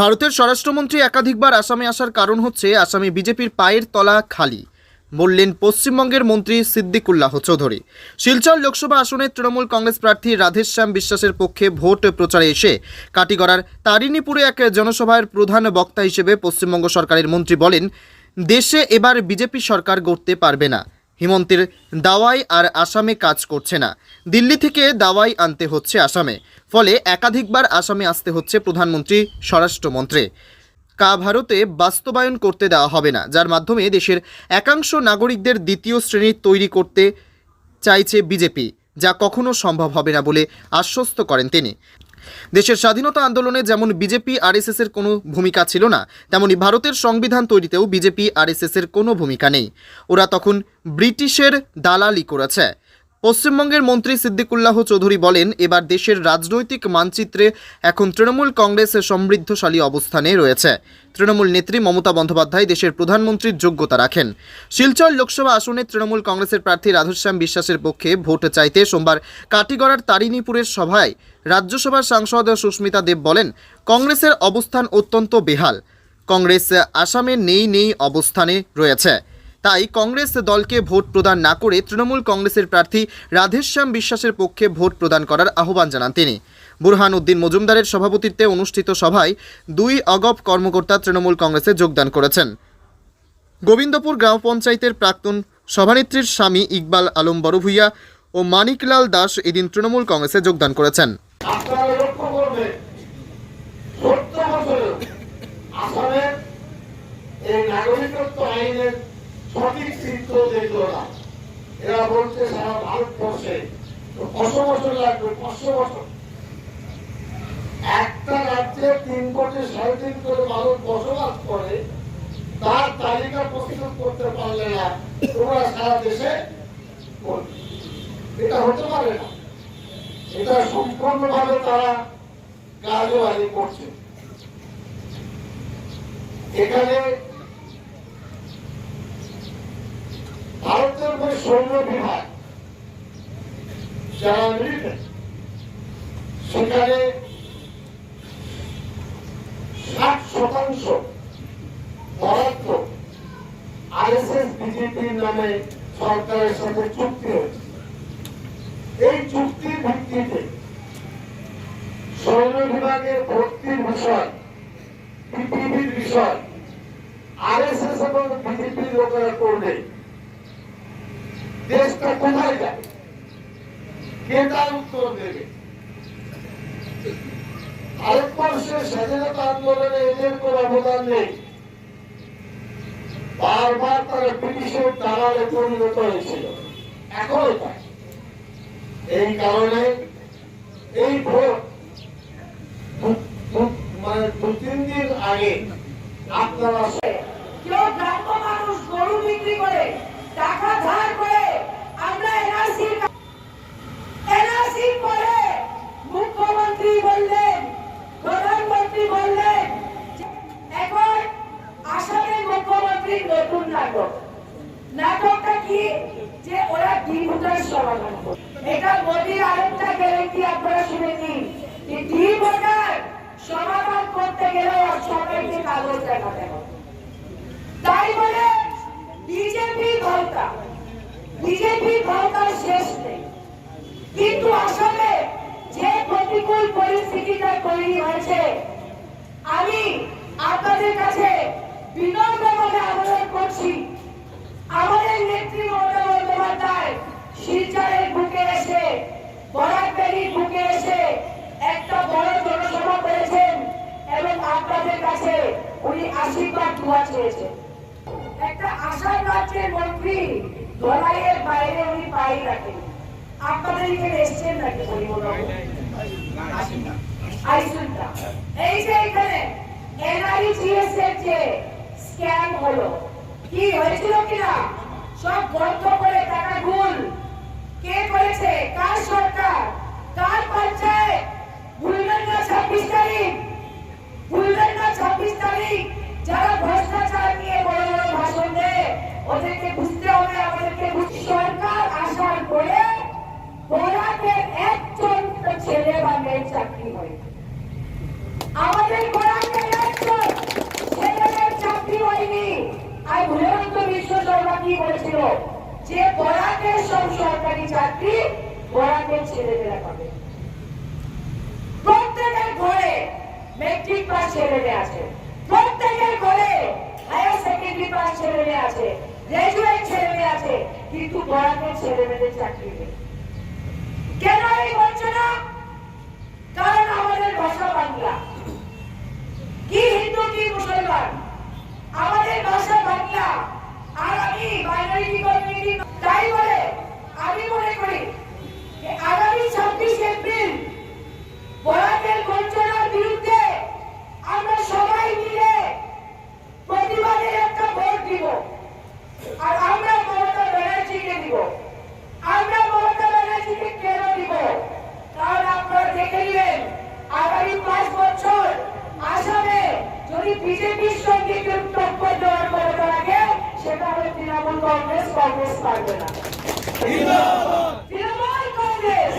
ভারতের স্বরাষ্ট্রমন্ত্রী একাধিকবার আসামে আসার কারণ হচ্ছে আসামে বিজেপির পায়ের তলা খালি, বললেন পশ্চিমবঙ্গের মন্ত্রী সিদ্দিকুল্লাহ চৌধুরী। শিলচর লোকসভা আসনে তৃণমূল কংগ্রেস প্রার্থী রাধেশ্যাম বিশ্বাসের পক্ষে ভোট প্রচারে এসে কাটিগড়ার তারিণীপুরে এক জনসভার প্রধান বক্তা হিসেবে পশ্চিমবঙ্গ সরকারের মন্ত্রী বলেন, দেশে এবার বিজেপি সরকার গড়তে পারবে না। হিমন্তের দাওয়াই আর আসামে কাজ করছে না। দিল্লি থেকে দাওয়াই আনতে হচ্ছে আসামে, ফলে একাধিকবার আসামে আসতে হচ্ছে প্রধানমন্ত্রী, স্বরাষ্ট্রমন্ত্রী। কা ভারতে বাস্তবায়ন করতে দেওয়া হবে না, যার মাধ্যমে দেশের একাংশ নাগরিকদের দ্বিতীয় শ্রেণির তৈরি করতে চাইছে বিজেপি, যা কখনো সম্ভব হবে না বলে আশ্বস্ত করেন তিনি। দেশের স্বাধীনতা আন্দোলনে যেমন বিজেপি, আরএসএস এর কোনো ভূমিকা ছিল না, তেমনি ভারতের সংবিধান তৈরিতেও বিজেপি, আরএসএস এর কোনো ভূমিকা নেই। ওরা তখন ব্রিটিশের দালালি করেছে। পশ্চিমবঙ্গের মন্ত্রী সিদ্দিকুল্লাহ চৌধুরী বলেন, এবার দেশের রাজনৈতিক মানচিত্রে এখন তৃণমূল কংগ্রেস সমৃদ্ধশালী অবস্থানে রয়েছে। তৃণমূল নেত্রী মমতা বন্দ্যোপাধ্যায় দেশের প্রধানমন্ত্রীর যোগ্যতা রাখেন। শিলচর লোকসভা আসনে তৃণমূল কংগ্রেসের প্রার্থী রাধশ্যাম বিশ্বাসের পক্ষে ভোট চাইতে সোমবার কাটিগড়ার তারিণীপুরের সভায় রাজ্যসভার সাংসদ সুস্মিতা দেব বলেন, কংগ্রেসের অবস্থান অত্যন্ত বেহাল। কংগ্রেস আসামে নেই নেই অবস্থানে রয়েছে। তাই কংগ্রেস দলকে ভোট প্রদান না করে তৃণমূল কংগ্রেসের প্রার্থী রাধেশ্যাম বিশ্বাসের পক্ষে ভোট প্রদান করার আহ্বান জানান তিনি। বুরহান উদ্দিন মজুমদারের সভাপতিত্বে অনুষ্ঠিত সভায় দুই অগপ কর্মকর্তা তৃণমূল কংগ্রেসে যোগদান করেছেন। গোবিন্দপুর গ্রাম পঞ্চায়েতের প্রাক্তন সভানেত্রীর স্বামী ইকবাল আলম বড়ভুইয়া ও মানিকলাল দাস এদিন তৃণমূল কংগ্রেসে যোগদান করেছেন। এই নাগরিকত্ব আইনের সঠিক চিত্র দেখল না। এরা বলছে সারা ভারতবর্ষে কত বছর লাগবে, পাঁচশো বছর। একটা রাজ্যে তিন কোটি সাড়ে তিন কোটি মানুষ বসবাস করে, তার তালিকা প্রস্তুত করতে পারলে না তোমরা সারা দেশে এটা হতে পারে না। এটা সম্পূর্ণভাবে তারা কাজবাজি করছে। এখানে ভারতের যে সৈন্য বিভাগ যারা সেখানে ষাট শতাংশ বরাদ্দ আরএসএস বিজেপির নামে সরকারের সাথে চুক্তি হয়েছে এই চুক্তির ভিত্তিতে সৈন্য বিভাগের ভর্তির বিষয় পিপিবির বিষয় আরএসএস এবং বিজেপির লোকেরা করলে দেশটা কোথায় যাবে? কে তার উত্তর দেবে? ভারতবর্ষের স্বাধীনতা আন্দোলনে এদের কোনো অবদান নেই। বারবার তারা ব্রিটিশের দালালে পরিণত হয়েছিল। এখনও তাই এই কারণে এই ভোট মানে দু তিন দিন আগে আপনারা কেউ গ্রাম্য মানুষ গরু বিক্রি করে টাকা ধার করে আমরা এনআরসি এনআরসি করে মুখ্যমন্ত্রী বললেন প্রধানমন্ত্রী বললেন যে এখন আসামের মুখ্যমন্ত্রী নতুন নাটক। নাটকটা কি? যে ওরা ডিভোটার সমাধান এটা মোদির আরেকটা গ্যারেন্টি আপনারা শুনে যে ডিভোটার সমাধান করতে গেলে ওর সবাইকে কাগজ দেখাতে হবে। তাই বলে বিজেপি ক্ষমতা বিজেপি ক্ষমতার শেষ নেই। কিন্তু আসলে যে প্রতিকূল পরিস্থিতিটা তৈরি হয়েছে, আমি আপনাদের কাছে বিনম্রভাবে আবেদন করছি আমাদের নেত্রী মমতা বন্দ্যোপাধ্যায় শিলচরের বুকে এসে বরাকবেলির বুকে এসে একটা বড় জনসভা করেছেন এবং আপনাদের কাছে উনি আশীর্বাদ দোয়া চেয়েছেন। একটা রাজ্যের মন্ত্রী ধলাইয়ের বাইরে উনি রাখেন। আপনাদের এখানে এসছেন নাকি এই যে এখানে হলো, কি হয়েছিল কিনা? সব বন্ধ করে টাকা ভুল কে কার করে ঘোড়াদের একজন ছেলে বা মেয়ের চাকরি হয় আমাদের ঘোড়াদের একজন ছেলেদের চাকরি হয়নি। আর ভুলন্ত বিশ্ব শর্মা কি বলেছিল? যে ঘোড়াদের সব সরকারি চাকরি ঘোড়াদের ছেলেমেয়েরা পাবে। প্রত্যেকের ঘরে মেট্রিক পাস ছেলেমেয়ে আছে। প্রত্যেকের ঘরে হায়ার সেকেন্ডারি পাস ছেলেমেয়ে আছে। গ্রাজুয়েট ছেলে মেয়ে আছে কিন্তু বরাকের ছেলে মেয়েদের চাকরি নেই। কেন এই যদি বিজেপির সঙ্গে কেউ টক্কর দেওয়ার ক্ষমতা থাকে সেটা হলে তৃণমূল কংগ্রেস কংগ্রেস পারবে না। তৃণমূল কংগ্রেস!